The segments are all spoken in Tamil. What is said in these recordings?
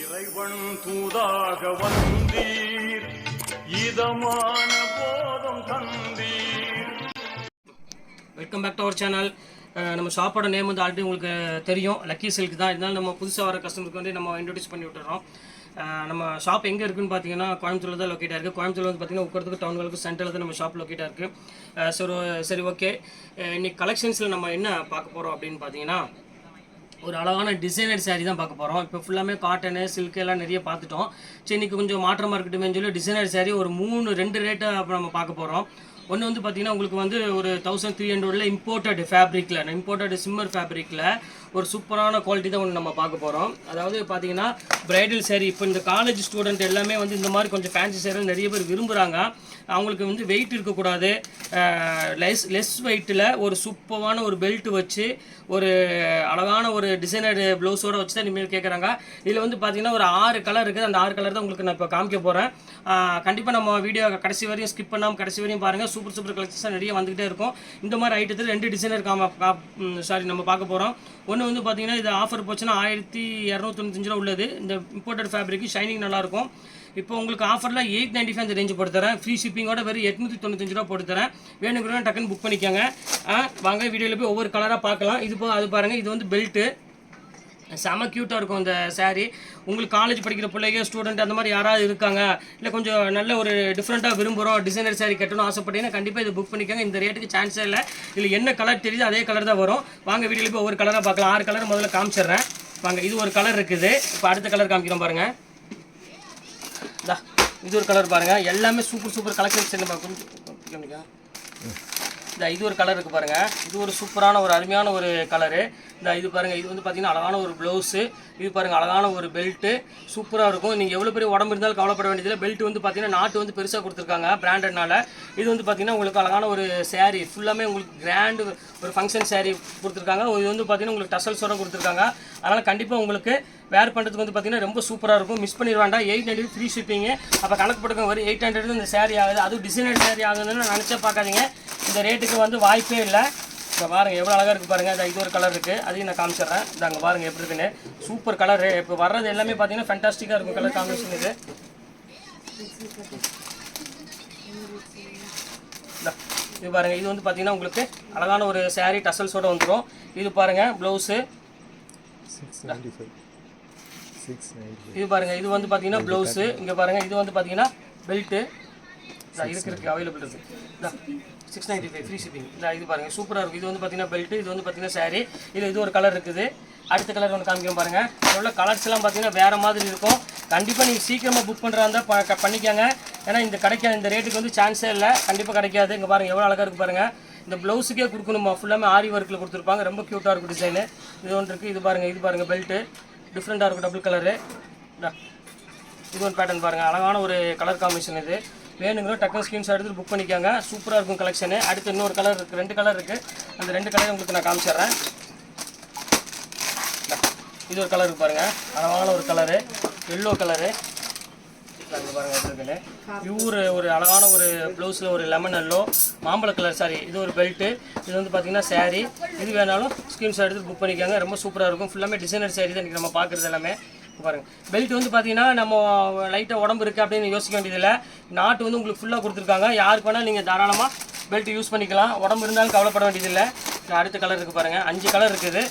இறைவன் தூதாக வந்தீர். இதமான போதம் தந்தீர். Welcome back to our channel நம்ம ஷாப்போட நேம் வந்து ஆல்ரெடி உங்களுக்கு தெரியும். லக்கி சில்க் தான். இருந்தாலும் நம்ம புதுசாக வர கஸ்டமருக்கு வந்து நம்ம இன்ட்ரடியூஸ் பண்ணி விட்டுறோம். நம்ம ஷாப் எங்கே இருக்குன்னு பார்த்தீங்கன்னா கோயம்புத்தூரில் தான் லொக்கேட்டாக இருக்குது கோயம்புத்தூர் வந்து பார்த்தீங்கன்னா உட்கறதுக்கு டவுன்களுக்கு சென்டரில் தான் நம்ம ஷாப் லொக்கேட்டாக இருக்குது சரி சரி ஓகே இன்னைக்கு கலெக்ஷன்ஸில் நம்ம என்ன பார்க்க போகிறோம் அப்படின்னு பார்த்தீங்கன்னா ஒரு அழகான டிசைனர் சாரீ தான் பார்க்க போகிறோம் இப்போ ஃபுல்லாமே காட்டனு சில்க் எல்லாம் நிறைய பார்த்துட்டோம். சரி இன்னைக்கு கொஞ்சம் மாற்றமாக இருக்கட்டுமே சொல்லி டிசைனர் சாரீ ஒரு மூணு ரெண்டு ரேட்டை அப்போ நம்ம பார்க்க போகிறோம் ஒன்று வந்து பார்த்தீங்கன்னா உங்களுக்கு வந்து ஒரு தௌசண்ட் த்ரீ ஹண்ட்ரடில் இம்போர்ட்டட் ஃபேப்ரிக்கில் இம்போர்ட்டட் சிம்மர் ஃபேப்ரிக்கில் ஒரு சூப்பரான குவாலிட்டி தான் ஒன்று நம்ம பார்க்க போகிறோம் அதாவது பார்த்தீங்கன்னா பிரைடல் சேரீ இப்போ இந்த காலேஜ் ஸ்டூடெண்ட் எல்லாமே வந்து இந்த மாதிரி கொஞ்சம் ஃபேன்சி சேரீ நிறைய பேர் விரும்புகிறாங்க அவங்களுக்கு வந்து வெயிட் இருக்கக்கூடாது. லெஸ் லெஸ் வெயிட்டில் ஒரு சூப்பரான ஒரு பெல்ட் வச்சு ஒரு அழகான ஒரு டிசைனர் ப்ளவுஸோட வச்சு தான் இனிமேல் கேட்குறாங்க இதில் வந்து பார்த்தீங்கன்னா ஒரு ஆறு கலர் இருக்குது. அந்த ஆறு கலர் தான் உங்களுக்கு நான் இப்போ காமிக்க போகிறேன் கண்டிப்பாக நம்ம வீடியோ கடைசி வரையும் ஸ்கிப் பண்ணாமல் கடைசி வரையும் பாருங்கள் சூப்பர் சூப்பர் கலெக்ஷன்ஸ் நிறைய வந்துகிட்டே இருக்கும். இந்த மாதிரி ஐட்டத்தில் ரெண்டு டிசைனர் காம சாரி நம்ம பார்க்க போகிறோம் ஒன்று வந்து பார்த்தீங்கன்னா இது ஆஃபர் போச்சுன்னா ஆயிரத்தி இரநூத்தொண்ணூத்தஞ்சு ரூபா உள்ளது. இந்த இம்போர்ட்டட் ஃபேப்ரிக் ஷைனிங் நல்லாயிருக்கும் இப்போ உங்களுக்கு ஆஃபரில் எயிட் நைன்டி ஃபைவ் ரேஞ்சு போட்டு தரேன் ஃப்ரீ ஷிப்பிங்கோட வெறும் எட்நூற்றி தொண்ணூத்தஞ்சு ரூபா போட்டு தரேன் வேணுங்கிறவங்க டக்குன்னு புக் பண்ணிக்கோங்க. ஆ, வாங்க வீடியோவில் போய் ஒவ்வொரு கலராக பார்க்கலாம். இது போ அது பாருங்கள் இது வந்து பெல்ட்டு செம க்யூட்டாக இருக்கும் இந்த சாரீ உங்களுக்கு காலேஜ் படிக்கிற பிள்ளைங்க ஸ்டூடெண்ட் அந்த மாதிரி யாராவது இருக்காங்க இல்லை கொஞ்சம் நல்ல ஒரு டிஃப்ரெண்ட்டாக விரும்புகிறோம் டிசைனர் சாரீ கட்டணும் ஆசைப்பட்டீங்கன்னா கண்டிப்பாக இது புக் பண்ணிக்கோங்க. இந்த ரேட்டுக்கு சான்ஸே இல்லை. இல்லை என்ன கலர் தெரியுது அதே கலர் தான் வரும். வாங்க வீடியோவில் போய் ஒவ்வொரு கலராக பார்க்கலாம். ஆறு கலர் முதல்ல காமிச்சிடுறேன். வாங்க இது ஒரு கலர் இருக்குது. இப்போ அடுத்த கலர் காமிக்கிறோம் பாருங்கள் இது ஒரு கலர் பாருங்க. எல்லாமே சூப்பர் சூப்பர் கலெக்ஷன்ஸ் என்ன இந்த இது ஒரு கலர் இருக்கு பாருங்க. இது ஒரு சூப்பரான ஒரு அருமையான ஒரு கலரு இந்த இது பாருங்கள் இது வந்து பார்த்தீங்கன்னா அழகான ஒரு ப்ளவுஸு இது பாருங்கள் அழகான ஒரு பெல்ட்டு சூப்பராக இருக்கும். நீங்கள் எவ்வளோ பெரிய உடம்பு இருந்தாலும் கவலைப்பட வேண்டியதில்லை. பெல்ட் வந்து பார்த்தீங்கன்னா நாட்டு வந்து பெருசாக கொடுத்துருக்காங்க பிராண்டட்னால இது வந்து பார்த்தீங்கன்னா உங்களுக்கு அழகான ஒரு சேரீ ஃபுல்லாமே உங்களுக்கு கிராண்டு ஒரு ஃபங்க்ஷன் சேரீ கொடுத்துருக்காங்க. இது வந்து பார்த்தீங்கன்னா உங்களுக்கு டசல்ஸோட கொடுத்துருக்காங்க. அதனால் கண்டிப்பாக உங்களுக்கு வேர் பண்ணுறதுக்கு வந்து பார்த்தீங்கன்னா ரொம்ப சூப்பராக இருக்கும். மிஸ் பண்ணிட வேண்டாம். எயிட் ஹண்ட்ரட் ஃப்ரீ ஷிப்பிங்கு அப்போ கணக்கு போட்டுக்கோங்க வரும் எயிட் ஹண்ட்ரட் இந்த சேரீ ஆகுது. அதுவும் டிசைனர் சேரீ ஆகுதுன்னு நினச்சே பார்க்காதீங்க. இந்த ரேட்டுக்கு வந்து வாய்ப்பே இல்லை. இப்போ பாருங்கள் எவ்வளோ அழகாக இருக்குது பாருங்கள் இது ஒரு கலர் இருக்குது அதையும் நான் காமிச்சிடுறேன். இந்த அங்கே பாருங்கள் எப்படி இருக்குன்னு. சூப்பர் கலரு இப்போ வர்றது எல்லாமே பார்த்தீங்கன்னா ஃபேண்டாஸ்டிக்காக இருக்கும் கலர் காம்பினேஷன் இது. இது பாருங்கள் இது வந்து பார்த்தீங்கன்னா உங்களுக்கு அழகான ஒரு saree டசல்ஸோட வந்துடும் இது பாருங்கள் ப்ளவுஸு இது பாருங்க இது வந்து பாத்தீங்கன்னா ப்ளவுஸு இங்க பாருங்க இது வந்து பாத்தீங்கன்னா பெல்ட்டு இருக்கு இருக்கு. அவைலபிள் இருக்கு six ninety five free shipping இது பாருங்க சூப்பராக இருக்கும் இது வந்து பார்த்தீங்கன்னா பெல்ட் இது வந்து பார்த்தீங்கன்னா saree. இது இது ஒரு கலர் இருக்குது. அடுத்த கலர் ஒன்று காமிக்கிறோம் பாருங்க. இதில் உள்ள கலர்ஸ் எல்லாம் பார்த்தீங்கன்னா வேற மாதிரி இருக்கும். கண்டிப்பாக நீங்கள் சீக்கிரமாக புக் பண்ணுறா இருந்தால் பண்ணிக்கோங்க. ஏன்னா இந்த கிடைக்காது இந்த ரேட்டுக்கு வந்து சான்ஸே இல்லை. கண்டிப்பாக கிடைக்காது. இங்கே பாருங்க எவ்வளோ அழகாக இருக்கு பாருங்க. இந்த ப்ளவுஸுக்கே கொடுக்கணுமா? ஃபுல்லாமே ஆரி ஒர்க்கில் கொடுத்துருப்பாங்க. ரொம்ப க்யூட்டாக இருக்கும் டிசைனு இது ஒன்று இருக்குது இது பாருங்க இது பாருங்க பெல்ட்டு டிஃப்ரெண்ட்டாக இருக்கும் டபுள் கலரு இது ஒரு பேட்டர்ன் பாருங்கள் அழகான ஒரு கலர் காம்பினேஷன் இது. வேணுங்கிற டக்குனு ஸ்க்ரீன்ஷாட் எடுத்து புக் பண்ணிக்கோங்க. சூப்பராக இருக்கும் கலெக்ஷனு அடுத்து இன்னொரு கலர் இருக்குது ரெண்டு கலர் இருக்குது அந்த ரெண்டு கலர் உங்களுக்கு நான் காமிச்சிடுறேன். இது ஒரு கலர் பாருங்கள் அழகான ஒரு கலரு எல்லோ கலரு பாருங்க பாருங்க பியூர் ஒரு அழகான ஒரு ப்ளவுஸில் ஒரு லெமன் எல்லோ மாம்பழ கலர் சாரி இது ஒரு பெல்ட்டு இது வந்து பார்த்தீங்கன்னா saree. இது வேணாலும் ஸ்க்ரீன்ஷாட் எடுத்து புக் பண்ணிக்கோங்க. ரொம்ப சூப்பராக இருக்கும். ஃபுல்லாமே டிசைனர் saree தான் இன்றைக்கி நம்ம பார்க்குறது எல்லாமே. பாருங்கள் பாருங்க. பெல்ட் வந்து பார்த்தீங்கன்னா நம்ம லைட்டாக உடம்பு இருக்குது அப்படின்னு யோசிக்க வேண்டியதில்லை. நாட்டு வந்து உங்களுக்கு ஃபுல்லாக கொடுத்துருக்காங்க. யாருக்கு வேணால் நீங்கள் தாராளமாக பெல்ட் யூஸ் பண்ணிக்கலாம். உடம்பு இருந்தாலும் கவலைப்பட வேண்டியதில்லை. அடுத்த கலர் இருக்குது பாருங்கள் அஞ்சு கலர் இருக்குது.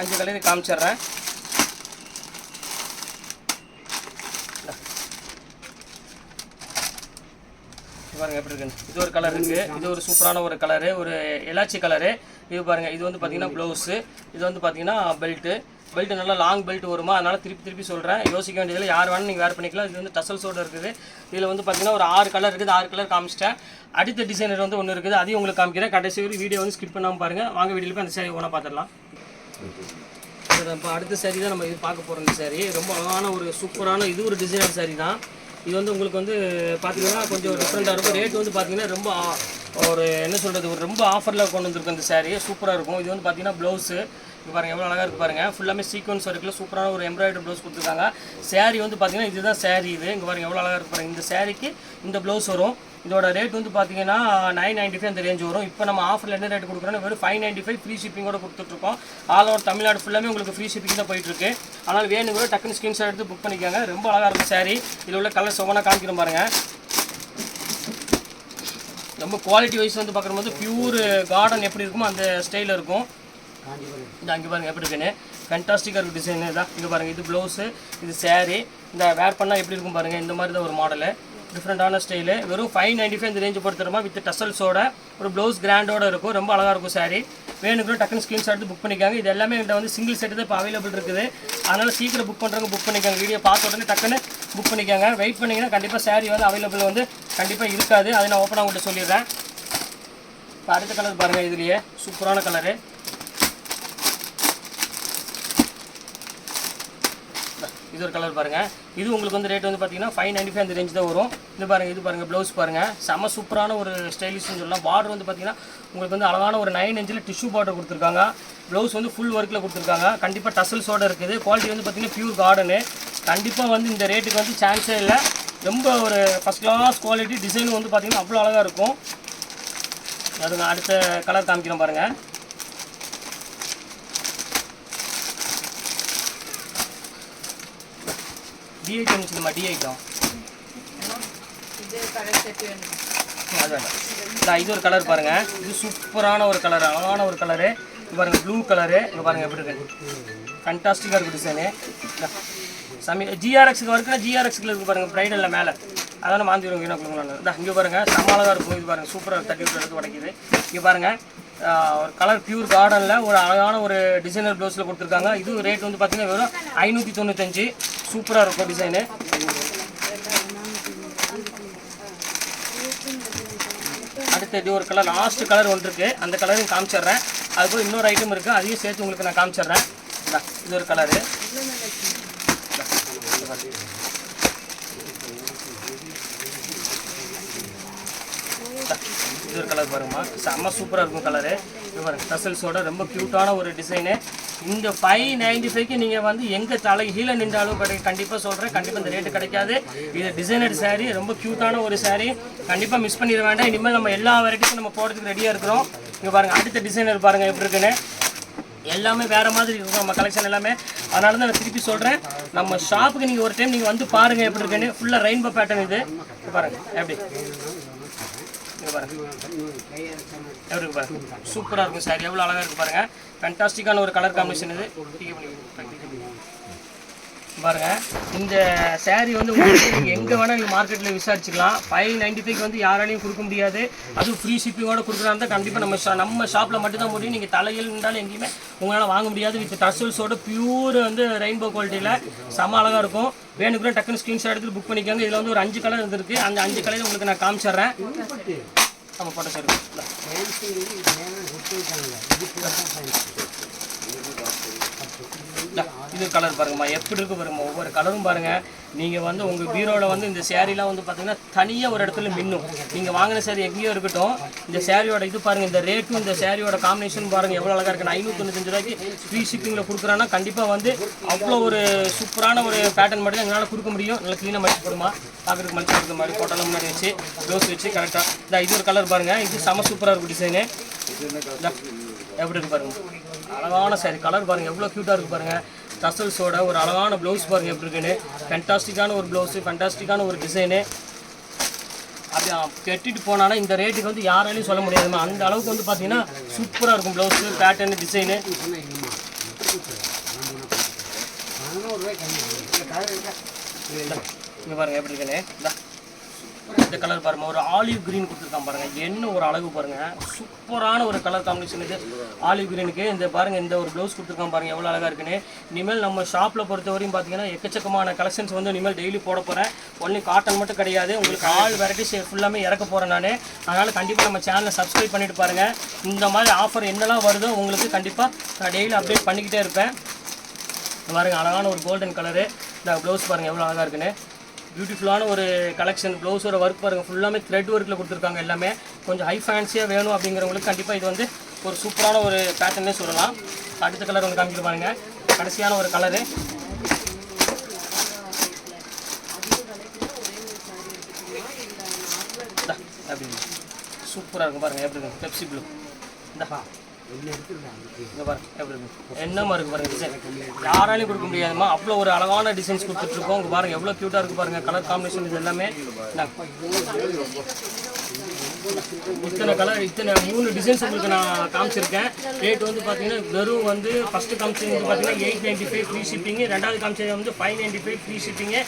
அஞ்சு கலர் காமிச்சிடுறேன். பாருங்கள் பாருங்க எப்படி இருக்குன்னு. இது ஒரு கலர் இருக்கு. இது ஒரு சூப்பரான ஒரு கலரு ஒரு எலாச்சி கலரு இது பாருங்க இது வந்து பார்த்தீங்கன்னா ப்ளவுஸு இது வந்து பார்த்தீங்கன்னா பெல்ட்டு பெல்ட் நல்லா லாங் பெல்ட் வருமா? அதனால திருப்பி திருப்பி சொல்கிறேன் யோசிக்க வேண்டியதில் யார் வேணாலும் நீங்கள் வேர் பண்ணிக்கலாம். இது வந்து டசல்ஸோட இருக்குது. இதில் வந்து பார்த்தீங்கன்னா ஒரு ஆறு கலர் இருக்குது. ஆறு கலர் காமிச்சிட்டேன். அடுத்த டிசைனர் வந்து ஒன்று இருக்குது. அதையும் உங்களுக்கு காமிக்கிறேன். கடைசி வரை வீடியோ வந்து ஸ்கிப் பண்ணாமல் பாருங்கள் வாங்க வீடியோ போய் அந்த சேரீ ஒன்றா பார்த்துடலாம் இப்போ அடுத்த சேரீ தான் நம்ம இது பார்க்க போகிறோம் இந்த சேரீ ரொம்ப அழகான ஒரு சூப்பரான இது ஒரு டிசைனர் சேரீ தான். இது வந்து உங்களுக்கு வந்து பார்த்தீங்கன்னா கொஞ்சம் டிஃப்ரெண்ட்டாக இருக்கும். ரேட் வந்து பார்த்தீங்கன்னா ரொம்ப ஆ- ஒரு என்ன சொல்கிறது ஒரு ரொம்ப ஆஃபரில் கொண்டு வந்திருக்கும் இந்த சாரீ சூப்பராக இருக்கும். இது வந்து பார்த்தீங்கன்னா ப்ளவுஸு இப்போ பாருங்கள் எவ்வளோ அழகாக இருக்கு பாருங்கள் ஃபுல்லாமே சீக்வன்ஸ் வரைக்கும் சூப்பரான ஒரு எம்ப்ராய்டரி ப்ளவுஸ் கொடுத்துருக்காங்க. Saree வந்து பார்த்தீங்கன்னா இதுதான் saree இது. இங்கே பாருங்க எவ்வளோ அழகாக இருக்கு பாருங்கள் இந்த சாரீக்கு இந்த ப்ளவுஸ் வரும். இதோட ரேட் வந்து பார்த்தீங்கன்னா நைன் நைன்டி ஃபைவ் அந்த ரேஞ்ச் வரும். இப்போ நம்ம ஆஃபரில் என்ன ரேட் கொடுக்குறோன்னா வெறும் ஃபைவ் நைன்டி ஃபைவ் ஃப்ரீ ஷிப்பிங்கோட கொடுத்துட்ருக்கோம் ஆல் ஓவர் தமிழ்நாடு ஃபுல்லாமே உங்களுக்கு ஃப்ரீ ஷிப்பிங் தான் போயிட்டுருக்கு அதனால் கூட டக்குன்னு ஸ்க்ரீன்ஷாட் எடுத்து புக் பண்ணிக்காங்க. ரொம்ப அழகாக இருக்கும் சாரி இதில் உள்ள கலர் ஒவ்வொன்றா காமிக்கிற பாருங்கள் ரொம்ப குவாலிட்டி வைஸ் வந்து பார்க்கும்போது பியூர் கார்டன் எப்படி இருக்குமோ அந்த ஸ்டைலில் இருக்கும். இந்த அங்கே பாருங்கள் எப்படி இருக்குன்னு. ஃபென்டாஸ்டிக்காக இருக்குது டிசைன் தான் இங்கே பாருங்கள் இது ப்ளவுஸு இது சேரீ இந்த வேர் பண்ணால் எப்படி இருக்கும் பாருங்கள் இந்த மாதிரி தான் ஒரு மாடலு டிஃப்ரெண்ட்டான ஸ்டைலு வெறும் ஃபைவ் நைன்டி ஃபைவ் இந்த ரேஞ்சு பொறுத்துருமா வித் டசல்ஸோட ஒரு ப்ளவுஸ் கிராண்டோட இருக்கும். ரொம்ப அழகாக இருக்கும் சாரி வேணுங்கிற டக்குன்னு ஸ்க்ரீன்ஷாட் எடுத்து புக் பண்ணிக்காங்க. இது எல்லாமே என்கிட்ட வந்து சிங்கிள் செட்டு தான் இப்போ அவைலபிள் இருக்குது. அதனால் சீக்கிரம் புக் பண்ணுறவங்க புக் பண்ணிக்காங்க. வீடியோ பார்த்த உடனே டக்குன்னு புக் பண்ணிக்காங்க. வெயிட் பண்ணிங்கன்னா கண்டிப்பாக சாரி வந்து அவைலபிள் வந்து கண்டிப்பாக இருக்காது. அதை நான் ஓப்பனாக உங்கள்கிட்ட சொல்லிடுறேன். இப்போ அடுத்த கலர் பாருங்கள் இதுலேயே. சூப்பரான கலரு இது ஒரு கலர் பாருங்கள் இது உங்களுக்கு வந்து ரேட் வந்து பார்த்தீங்கன்னா ஃபைவ் நைன்டி ஃபைவ் அந்த ரேஞ்ச் தான் வரும். இது பாருங்கள் இது பாருங்கள் ப்ளவுஸ் பாருங்கள் செம சூப்பரான ஒரு ஸ்டைலிஷ்னு சொல்லலாம். பார்டர் வந்து பார்த்தீங்கன்னா உங்களுக்கு வந்து அழகான ஒரு நைன் இன்ச்சில் டிஷ்யூ பார்டர் கொடுத்துருக்காங்க. ப்ளவுஸ் வந்து ஃபுல் ஒர்க்கில் கொடுத்துருக்காங்க. கண்டிப்பாக டசல்ஸோட இருக்குது. குவாலிட்டி வந்து பார்த்தீங்கன்னா பியூர் கார்டனு கண்டிப்பாக வந்து இந்த ரேட்டுக்கு வந்து சான்ஸே இல்லை. ரொம்ப ஒரு ஃபஸ்ட் கிளாஸ் குவாலிட்டி டிசைன் வந்து பார்த்தீங்கன்னா அவ்வளோ அழகாக இருக்கும். அதுங்க அடுத்த கலர் காமிக்கிறோம் பாருங்கள் டி ஐட்டம் வச்சுக்கோமா டி ஐட்டம் அது வேண்டாம் இது ஒரு கலர் பாருங்க. இது சூப்பரான ஒரு கலர் அழகான ஒரு கலரு இது பாருங்க ப்ளூ கலரு இங்கே பாருங்க எப்படி இருக்கு? ஃபண்டாஸ்டிக்காக இருக்கு டிசைனு சமி ஜிஆர்எக்ஸுக்கு ஒர்க்குனா ஜிஆர்எக்ஸுக்கு இருக்குது பாருங்க ப்ரைடலில் மேலே. அதான் மாந்தி வரும் வீணா இந்த இங்கே பாருங்க சமாளதாக இருக்கும். இது பாருங்க சூப்பராக தட்டி விட்டு எடுத்து உடைக்குது. இங்கே பாருங்க ஒரு கலர் பியூர் கார்டனில் ஒரு அழகான ஒரு டிசைனர் ப்ளவுஸில் கொடுத்துருக்காங்க. இது ரேட் வந்து பார்த்தீங்கன்னா வெறும் ஐநூற்றி தொண்ணூத்தஞ்சு. சூப்பராக இருக்கும் டிசைனு அடுத்து இது ஒரு கலர் லாஸ்ட் கலர் ஒன்று இருக்கு. அந்த கலரையும் காமிச்சிடுறேன். அது போய் இன்னொரு ஐட்டம் இருக்குது அதையும் சேர்த்து உங்களுக்கு நான் காமிச்சிடுறேன். இது ஒரு கலரு இது ஒரு கலர் பாருங்கம்மா. செம்ம சூப்பராக இருக்கும் கலரு இது பாருங்கள் டசல்ஸோட ரொம்ப க்யூட்டான ஒரு டிசைனு இந்த ஃபைவ் நைன்டி ஃபைவ்க்கு நீங்கள் வந்து எங்கே தலை கீழே நின்றாலும் கிடை கண்டிப்பாக சொல்கிறேன் கண்டிப்பாக இந்த ரேட்டு கிடைக்காது. இது டிசைனர் சாரீ ரொம்ப க்யூட்டான ஒரு சாரீ கண்டிப்பாக மிஸ் பண்ணிட வேண்டாம். இனிமேல் நம்ம எல்லா வெரைட்டிஸும் நம்ம போடுறதுக்கு ரெடியாக இருக்கிறோம். இங்கே பாருங்கள் அடுத்த டிசைனர் பாருங்கள் எப்படி இருக்குன்னு. எல்லாமே வேறு மாதிரி இருக்கும் நம்ம கலெக்ஷன் எல்லாமே. அதனால தான் நான் திருப்பி சொல்கிறேன் நம்ம ஷாப்புக்கு நீங்கள் ஒரு டைம் நீங்கள் வந்து பாருங்கள் எப்படி இருக்குன்னு. ஃபுல்லாக ரெயின்போ பேட்டர்ன் இது. பாருங்கள் எப்படி? இங்க பாருங்க எப்படி இருக்கு பாருங்க சூப்பராக இருக்கும் சார். எவ்வளோ அழகாக இருக்கு பாருங்க. ஃபேன்டாஸ்டிக்கான ஒரு கலர் காம்பினேஷன் இது. டிக்கி பண்ணி பாருங்கள் இந்த சேரீ வந்து உங்களுக்கு நீங்கள் எங்கே வேணால் நீங்கள் மார்க்கெட்டில் விசாரிச்சுக்கலாம். ஃபைவ் நைன்டி ஃபைவ் வந்து யாராலையும் கொடுக்க முடியாது. அதுவும் ஃப்ரீ ஷிப்பிங்கோட கொடுக்குறாங்க கண்டிப்பாக நம்ம ஷா நம்ம ஷாப்பில் மட்டும்தான் முடியும் நீங்கள் தலையில் இருந்தாலும் எங்கேயுமே உங்களால் வாங்க முடியாது. வித் டசல்ஸோட பியூர் வந்து ரெயின்போ குவாலிட்டியில் செம அழகாக இருக்கும். வேணுக்குள்ள டக்குன்னு ஸ்க்ரீன்ஷாட் எடுத்து புக் பண்ணிக்கோங்க. இதில் வந்து ஒரு அஞ்சு கலர் இருந்திருக்கு. அந்த அஞ்சு கலர் உங்களுக்கு நான் காமிச்சிட்றேன். நம்ம போட்டோ சார் இது கலர் பாருங்கம்மா. எப்படி இருக்கு பாருங்கம்மா. ஒவ்வொரு கலரும் பாருங்கள் நீங்கள் வந்து உங்கள் பீரோவில் வந்து இந்த சேரீலாம் வந்து பார்த்தீங்கன்னா தனியாக ஒரு இடத்துல மின்னும். நீங்கள் வாங்கின சேரீ எங்கேயோ இருக்கட்டும் இந்த சேரீயோட இது பாருங்க இந்த ரேட்டும் இந்த சேரீயோட காம்பினேஷன் பாருங்க எவ்வளோ அழகா இருக்குன்னு. ஐநூற்றஞ்சு ரூபாய்க்கு ஃப்ரீ ஷிப்பிங்கில் கொடுக்குறான்னா கண்டிப்பாக வந்து அவ்வளோ ஒரு சூப்பரான ஒரு பேட்டர்ன் மட்டும் எங்களால் கொடுக்க முடியும். நல்லா க்ளீனாக மடிச்சு போடுமா. பார்க்குறதுக்கு மடிச்சு கொடுத்த மாதிரி போட்டாலும் முன்னாடி வச்சு க்ளோஸ் வச்சு கரெக்டாக இந்த இது ஒரு கலர் பாருங்கள் இது செம சூப்பராக இருக்கும் டிசைனு எப்படி இருக்கு பாருங்க. அழகான சாரி கலர் பாருங்க. எவ்வளோ க்யூட்டாக இருக்குது பாருங்கள் டசல்ஸோட ஒரு அழகான ப்ளவுஸ் பாருங்கள் எப்படி இருக்குன்னு. ஃபென்டாஸ்டிக்கான ஒரு ப்ளவுஸு ஃபென்டாஸ்டிக்கான ஒரு டிசைனு அப்படி கெட்டிட்டு கட்டிட்டு போனானா இந்த ரேட்டுக்கு வந்து யாராலையும் சொல்ல முடியாதுமா அந்த அளவுக்கு வந்து பார்த்தீங்கன்னா சூப்பராக இருக்கும் ப்ளவுஸு பேட்டர்னு டிசைனு இங்கே பாருங்கள் எப்படி இருக்குன்னு. இந்த கலர் பாருங்க. ஒரு ஆலிவ் கிரீன் கொடுத்துருக்கான் பாருங்க. என்ன ஒரு அழகு பாருங்க. சூப்பரான ஒரு கலர் காம்பினேஷன் இது. ஆலிவ் கிரீனுக்கு இந்த பாருங்க இந்த ஒரு ப்ளவுஸ் கொடுத்துருக்கான் பாருங்க. எவ்வளோ அழகா இருக்குன்னு. இனிமேல் நம்ம ஷாப்பில் பொறுத்தவரையும் பார்த்தீங்கன்னா எக்கச்சக்கமான கலெக்ஷன்ஸ் வந்து இனிமேல் டெய்லி போட போகிறேன் ஒன்லி காட்டன் மட்டும் கிடையாது. உங்களுக்கு ஆல் வெரைட்டிஸ் ஃபுல்லாமே இறக்க போகிறேன் நான். அதனால் கண்டிப்பாக நம்ம சேனலை சப்ஸ்கிரைப் பண்ணிட்டு பாருங்க. இந்த மாதிரி ஆஃபர் என்னெல்லாம் வருதோ உங்களுக்கு கண்டிப்பாக நான் டெய்லி அப்டேட் பண்ணிக்கிட்டே இருப்பேன். இந்த பாருங்க அழகான ஒரு கோல்டன் கலரு இந்த ப்ளவுஸ் பாருங்க எவ்வளோ அழகாக இருக்குன்னு. பியூட்டிஃபுல்லான ஒரு கலெக்ஷன் ப்ளவுஸோட ஒர்க் பாருங்கள் ஃபுல்லாமே த்ரெட் ஒர்க்கில் கொடுத்துருக்காங்க எல்லாமே. கொஞ்சம் ஹை ஃபேன்சியாக வேணும் அப்படிங்கிறவங்களுக்கு கண்டிப்பாக இது வந்து ஒரு சூப்பரான ஒரு பேட்டர்னே சொல்லலாம். அடுத்த கலர் வந்து காமிக்கிட்டு பாருங்க. கடைசியான ஒரு கலரு அப்படின்னு சூப்பராக இருக்கும் பாருங்கள் எப்படி இருக்கும் பெப்சி ப்ளூ இந்தா என்னமா இருக்கு பாருங்க டிசைன் யாராலையும் கொடுக்க முடியாதுமா அவ்வளோ ஒரு அழகான டிசைன்ஸ் கொடுத்துட்ருக்கோம். இங்க பாருங்க எவ்வளோ க்யூட்டாக இருக்கு பாருங்க. கலர் காம்பினேஷன் இது எல்லாமே. இத்தனை கலர் இத்தனை மூணு டிசைன்ஸ் உங்களுக்கு நான் காமிச்சிருக்கேன். ரேட் வந்து பார்த்தீங்கன்னா வெறும் வந்து ஃபஸ்ட்டு காமிச்சது வந்து பார்த்தீங்கன்னா eight ninety five free shipping ரெண்டாவது காமிச்சது வந்து five ninety five free shipping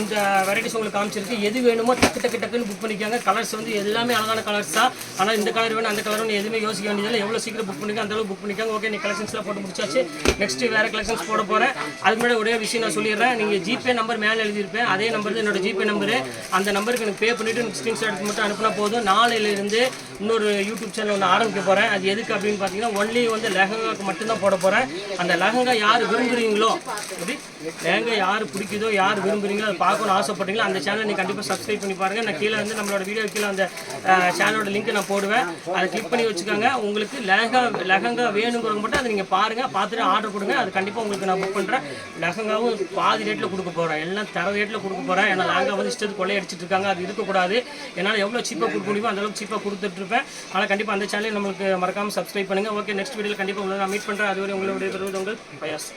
இந்த வெரைட்டிஸ் உங்களுக்கு காமிச்சிருக்கு. எது வேணுமோ டக்கு டக்கு டக்குன்னு புக் பண்ணிக்காங்க. கலர்ஸ் வந்து எல்லாமே அழகான கலர்ஸ் தான். ஆனால் இந்த கலர் வேணும் அந்த கலர் எதுவுமே யோசிக்க வேண்டியதில்லை. எவ்வளோ சீக்கிரம் புக் பண்ணிக்க அந்த அளவுக்கு புக் பண்ணிக்காங்க. ஓகே நீ கலெக்ஷன்ஸ்லாம் போட்டு முடிச்சாச்சு. நெக்ஸ்ட் வேறு கலெக்ஷன்ஸ் போட போகிறேன் அது முன்னாடி ஒரே விஷயம் நான் சொல்லிடுறேன். நீங்கள் ஜிபே நம்பர் மேலே எழுதியிருப்பேன். அதே நம்பர் தான் என்னோட ஜிபே நம்பரு அந்த நம்பருக்கு எனக்கு பே பண்ணிவிட்டு எனக்கு ஸ்க்ரீன்ஷாட் மட்டும் அனுப்பினா போதும். நாளையிலேருந்து இன்னொரு யூடியூப் சேனல் ஒன்று ஆரம்பிக்க போகிறேன் அது எதுக்கு அப்படின்னு பார்த்தீங்கன்னா ஒன்லி வந்து லெஹங்காக்கு மட்டும்தான் போட போகிறேன் அந்த லெஹங்கா யார் விரும்புகிறீங்களோ அப்படி லெஹங்கா யார் பிடிக்குதோ யார் விரும்புகிறீங்களோ அதை பார்க்கணும்னு ஆசைப்பட்டீங்களோ அந்த சேனலை நீங்கள் கண்டிப்பாக சப்ஸ்கிரைப் பண்ணி பாருங்கள் நான் கீழே வந்து நம்மளோட வீடியோ கீழே அந்த சேனலோட லிங்க் நான் போடுவேன். அதை கிளிக் பண்ணி வச்சுக்கோங்க. உங்களுக்கு லெஹங்கா லெஹங்கா வேணுங்கிறவங்க மட்டும் அதை நீங்கள் பாருங்கள் பார்த்துட்டு ஆர்டர் கொடுங்க. அது கண்டிப்பாக உங்களுக்கு நான் புக் பண்ணுறேன் லெஹங்காவும் பாதி ரேட்டில் கொடுக்க போகிறேன் எல்லாம் தர ரேட்டில் கொடுக்க போகிறேன் ஏன்னா லெஹங்கா வந்து இஷ்டத்துக்கு கொள்ளையடிச்சிட்டு இருக்காங்க. அது இருக்கக்கூடாது. என்னால் எவ்வளோ சீப்பாக கொடுக்க முடியுமோ அந்தளவுக்கு சீப்பாக கொடுத்துட்ருப்பேன் ஆனால் கண்டிப்பாக அந்த சேனலை நம்மளுக்கு மறக்காமல் சப்ஸ்கிரைப் பண்ணுங்கள் ஓகே நெக்ஸ்ட் வீடியோவில் கண்டிப்பாக உங்களை நான் மீட் பண்ணுறேன் அதுவரை உங்களுடைய உங்கள் பயாஸ்.